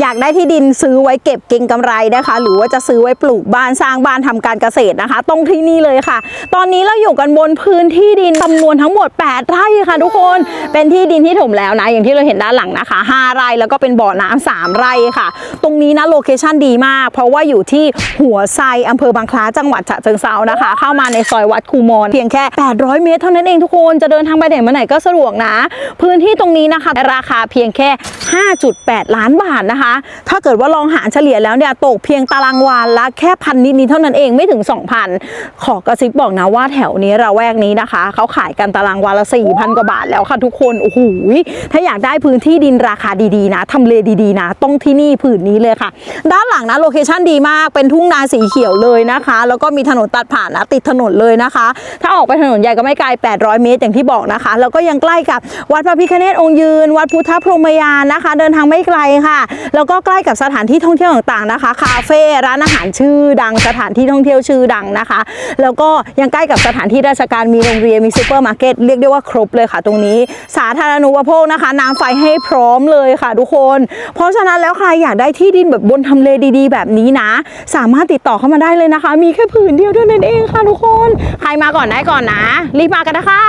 อยากได้ที่ดินซื้อไว้เก็บเก็งกำไรนะคะ หรือว่าจะซื้อไว้ปลูกบ้านสร้างบ้านทำการเกษตรนะคะ ตรงที่นี่เลยค่ะ ตอนนี้เราอยู่กันบนพื้นที่ดินจำนวนทั้งหมด 8 ไร่ค่ะทุกคนเป็นที่ดินที่ถมแล้วนะ อย่างที่เราเห็นด้านหลังนะคะ 5 ไร่แล้วก็เป็นบ่อน้ำ3ไร่ค่ะ ตรงนี้นะโลเคชั่นดีมาก เพราะว่าอยู่ที่หัวไซอำเภอบางคล้าจังหวัดฉะเชิงเซานะคะ เข้ามาในซอยวัดคูมอนเพียงแค่ 800 เมตรเท่านั้นเองทุกคนจะเดินทางไปไหนมาไหนก็สะดวกนะ พื้นที่ตรงนี้นะคะราคาเพียงแค่ 5.8 ล้านบาทนะคะถ้าเกิดว่าลองหารเฉลี่ยแล้วเนี่ยตกเพียงตารางวาละแค่พันนิดๆเท่านั้นเองไม่ถึง 2,000 ขอกระซิบบอกนะว่าแถวนี้ระแวกนี้นะคะ เขาขายกันตารางวาละ4,000 กว่าบาทแล้วค่ะทุกคนโอ้โหถ้าอยากได้พื้นที่ดินราคาดีๆนะทำเลดีๆนะต้องที่นี่ผืนนี้เลยค่ะ ด้านหลังนะโลเคชั่นดีมากเป็นทุ่งนาสีเขียวเลยนะคะ แล้วก็มีถนนตัดผ่านนะติดถนนเลยนะคะ ถ้าออกไปถนนใหญ่ก็ไม่ไกล 800 เมตรอย่างที่บอกนะคะ แล้วก็ยังใกล้กับวัดพระพิฆเนศองค์ยืน วัดพุทธพรหมยานนะคะ เดินทางไม่ไกลค่ะแล้วก็ใกล้กับสถานที่ท่องเที่ยวต่างๆนะคะ คาเฟ่ร้านอาหารชื่อดัง สถานที่ท่องเที่ยวชื่อดังนะคะ แล้วก็ยังใกล้กับสถานที่ราชการมีโรงเรียนมีซูเปอร์มาร์เก็ตเรียกได้ว่าครบเลยค่ะ ตรงนี้สาธารณูปโภคนะคะ น้ำไฟให้พร้อมเลยค่ะทุกคน เพราะฉะนั้นแล้วใครอยากได้ที่ดินแบบบนทำเลดีๆ แบบนี้นะ สามารถติดต่อเข้ามาได้เลยนะคะ มีแค่ผืนเดียวเท่านั้นเองค่ะทุกคน ใครมาก่อนได้ก่อนนะ รีบมากันนะคะ